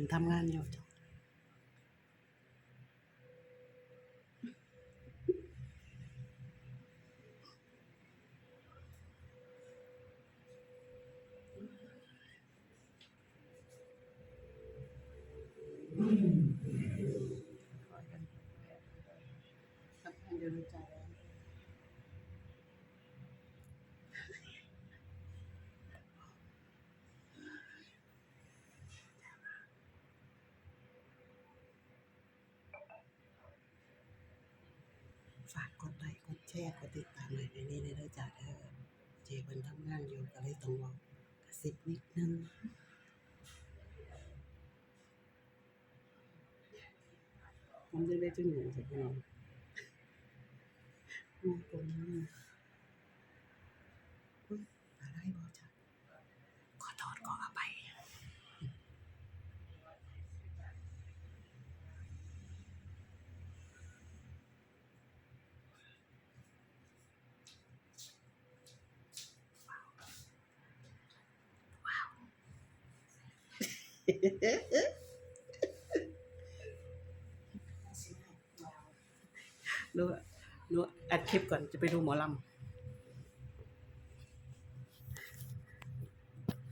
พิ่นทำงานอยู่จ้ะขอกันทำงานอยู่ในใจแล้ว ฝากกดไลค์กดแชร์กดติดตามในนี้ในด้วยจ้าเด้อเจเพิ่นทำงานอยู่ก็เลยต้องเว้ากระซิบนิดนึงผมจะได้จุดหนึ่งสิพี่น้องมาตรงนี้อุ๊ยอะไรบ่จ้ะขอโทษขออภัย ดูดูอัดคลิปก่อนจะไปดูหมอลำ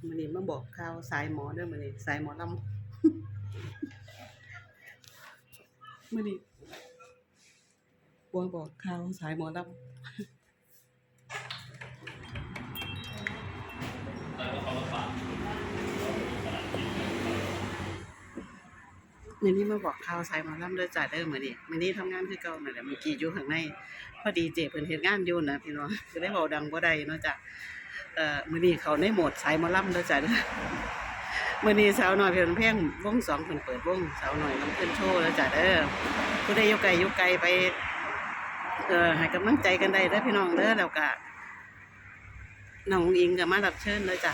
มันนี่มาบอกข่าวสายหมอด้อมันนี่สายหมอลำมันนี่บัวบอกข่าวสายหมอลำ มันนี่มาบอกข่าวสายหมอลำเด้อจ่าเด้อมันนี่มันนี่ทำงานคือเก่านั่นแหละเมื่อกี้อยู่ข้างในพอดีเจเพิ่นเฮ็ดงานอยู่นะพี่น้องจะได้เว้าดังบ่ได้เนาะจ้ะเอ่อมื้อนี้เขาในโหมดสายหมอลำเด้อจ้ะเด้อมื้อนี้สาวหน้อยเพิ่นเพลงวงสองเพิ่นเปิดวงสาวหน้อยลำเพิ่นโชว์แล้วจ้ะเด้อผู้ใดอยู่ไกลอยู่ไกลไปเอ่อให้กำลังใจกันได้เด้อพี่น้องเด้อแล้วก็น้องอิงก็มารับเชิญเด้อจ้ะ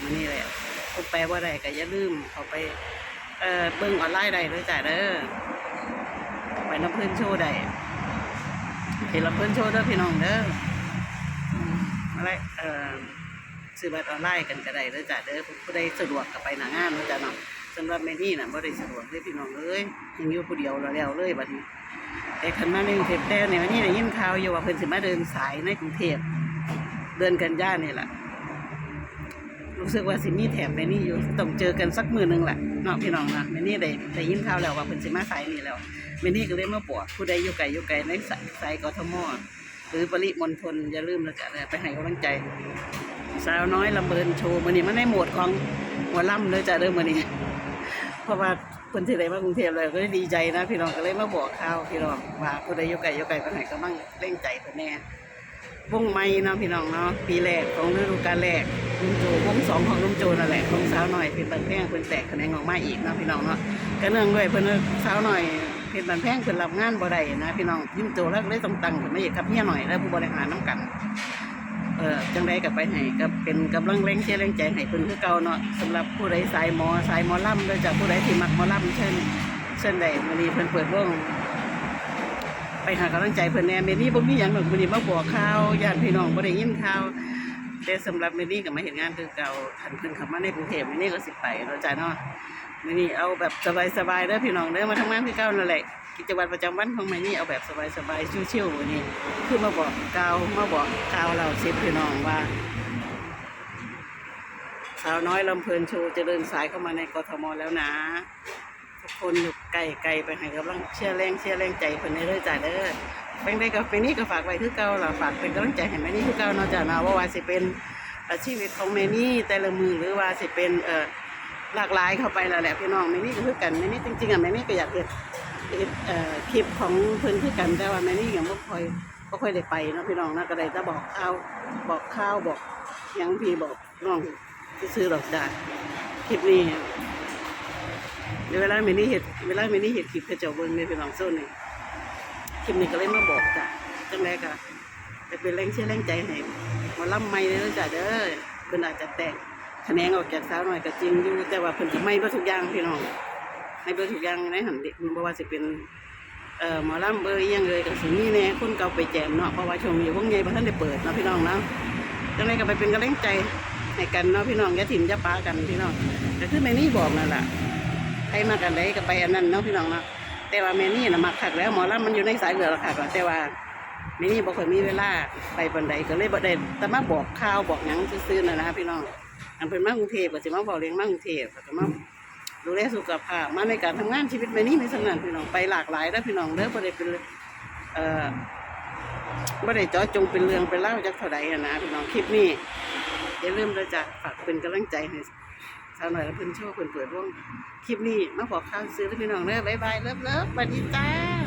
มื้อนี้แหละผู้แปลบ่าได้ก็อย่าลืมเขาไป เอ่อเบิ่งออนไลน์ได้เด้อจ้ะเด้อไปน้ำเพิ่นโชว์ได้เห็นลำเพิ่นโชว์เด้อพี่น้องเด้ออะไรเอ่อซื้อบัตรออนไลน์กันก็ได้เด้อจ้ะเด้อผู้ใดสะดวกก็ไปหน้างานเนาะจ้ะเนาะสำหรับแม่นี่น่ะบ่ได้สะดวกเลยพี่น้องเอ้ยยังอยู่ผู้เดียวแล้วแล้วเลยบัดนี้แต่คันมาในกรุงเทพแต่เนี่ยวันนี้ได้ยินข่าวอยู่ว่าเพิ่นสิมาเดินสายในกรุงเทพเดือนกันยานนี่แหละ รู้สึกว่าสิมีแถมแม่นี่อยู่ต้องเจอกันสักมือหนึงแหละนาะพี่น้องนะแม่นี่ได้ได้ยินข่าวแล้วว่าเพิ่นสิมาสายนี่แล้วเมนี่ก็เลยมาบอกผู้ใดอยู่ไกลอยู่ไกลในสายสายกทมหรือปริมณฑลอย่าลืมนะจ๊ะไปให้กำลังใจ สาวน้อยลำเบินโชว์มื้อนี้มันในโหมดของหัวล่ำเลยจ้ะเด้อมื้อนี้เพราะว่าเพิ่นสิไดมากรุงเทพเลยก็ดีใจนะ พี่น้องก็เลยมาบอกข่าวพี่น้องว่าผู้ใดอยู่ไกลอยู่ไกลไปให้กำลังเร่งใจเพิ่นแน่ วงใหม่เนาะพี่น้องเนาะปีแรกของฤดูกาลแรกลุงโจวงสองของลุงโจนั่นแหละของสาวหน่อยเป็นบันแพงเพิ่นแตกคะแนนออกมาอีกเนาะพี่น้องเนาะก็เนื่องด้วยเพิ่นว่าสาวหน่อยเพชรบันแพงเพิ่นรับงานบ่ได้นะพี่น้องยิ้มโตแล้วก็เลยต้องตั้งขึ้นมาอีกครับเฮียหน่อยแล้วผู้บริหารน้ำกันเออจังไดก็ไปให้ก็เป็นกำลังแรงเชียร์แรงใจให้เพิ่นคือเก่าเนาะสำหรับผู้ใดสายหมอสายหมอลำโดยจากผู้ใดที่มักหมอลำเช่นเช่นใดมื้อนี้เพิ่นเปิดวง ไปหากำลังใจเพิ่อนแน่เมนี่บ่มีหยังหรอกมื้อนี้มาบอกข่าวญาติพี่น้องบ่ได้ยินข่าวแต่สำหรับเมนี่ก็มาเห็นงานคือเก่าคันเพิ่นเข้ามาในกรุงเทพเมนี่ก็สิไปเนาะจ้ะเนาะมื้อนี้เอาแบบสบายๆเด้อพี่น้องเด้อมาทำงานคือเก่านั่นแหละกิจวัตรประจำวันของเมนี้เอาแบบสบายๆชิวๆวันนี้คือมาบอกกล่ามาบอกกล่าวเราเชฟพี่น้องว่าสาวน้อยลำเพลินโชว์จะเดินสายเข้ามาในกทมแล้วนะ ทุกคนอยู่ไกลๆไปให้กำลังเชียร์แรงเชียร์แรงใจเพิ่นได้เด้อจ้าเด้อเป็นได้กับเป็นนี่ก็ฝากไว้คือเก่าล่ะฝากเป็นกำลังใจให้แม่นี่คือเก่าเนาะจ้าเนาะว่าว่าสิเป็นอาชีวิตของแม่นี่แต่ละมือหรือว่าสิเป็นเอ่อหลากหลายเข้าไปแล้วแหละพี่น้องแม่นี่ก็คือกันแม่นี่จริงๆอะแม่นี่ก็อยากเห็นเอ่อคลิปของเพิ่อนคือกันแต่ว่าแม่นี่ยังบ่ค่อยบ่ค่อยได้ไปเนาะพี่น้องนะก็ได้จะบอกข่าวบอกข่าวบอกยังพี่บอกน้องซื้อๆดอกจ้าคลิปนี้ เดี๋ยวเวลาแม่นี่เฮ็ดเวลาแม่นี่เฮ็ดคลิปเขาเจ้าเบิ่งในพี่น้องโซนนี่คลิปนี้ก็เลยมาบอกจ้ะจังไดก็ไปเป็นแรงเชียร์แรงใจให้มาล่ำใหม่เด้อจ้ะเด้อเพิ่นอาจจะแตกคะแนนออกจากสาวหน่อยก็จริงอยู่แต่ว่าเพิ่นก็ไม่เบ่ทุกอย่างพี่น้องไม่เบ่ทุกอย่างในหันเด็กบ่ว่าสิเป็นเอ่อหมอลำเบอร์ยังเลยก็สิมีแน่คนเก่าไปแจมเนาะเพราะว่าช่วงนี้วงใหญ่บ่ทันได้เปิดเนาะพี่น้องเนาะจังไดก็ไปเป็นกำลังใจให้กันเนาะพี่น้องอย่าถิ่มอย่าปากันพี่น้องก็คือแม่นี่บอกนั่นแหละ ใครมากันได้ก็ไปอันนั้นเนาะพี่น้องเนาะแต่ว่าแม่นี่นะมักคักแล้วหมอลำมันอยู่ในสายเลือดแล้วค่ะแต่ว่าแม่นี่บ่ค่อยมีเวลาไปปานใดก็เลยบ่ได้แต่มาบอกข่าวบอกหยังซื่อๆนะนะพี่น้องอันเพิ่นมากรุงเทพก็สิมาบอกเลี้ยงมากรุงเทพก็มาดูแลสุขภาพมาในการทำงานชีวิตแม่นี่มีสำนันพี่น้องไปหลากหลายแล้วพี่น้องเด้อบ่ได้เป็นเอ่อบ่ได้เจาะจงเป็นเรื่องเป็นเล่าจักเท่าใดนะพี่น้องคลิปนี้อย่าลืมเด้อจ้ะฝากเป็นกำลังใจให้ สาวหน่อยและเพิ่นโชว์เพิ่นเปิดวงคลิปนี้มาขอข้าวซื้อพี่น้องเด้อบ๊ายบายเลิฟเลิฟสวัสดีจ้า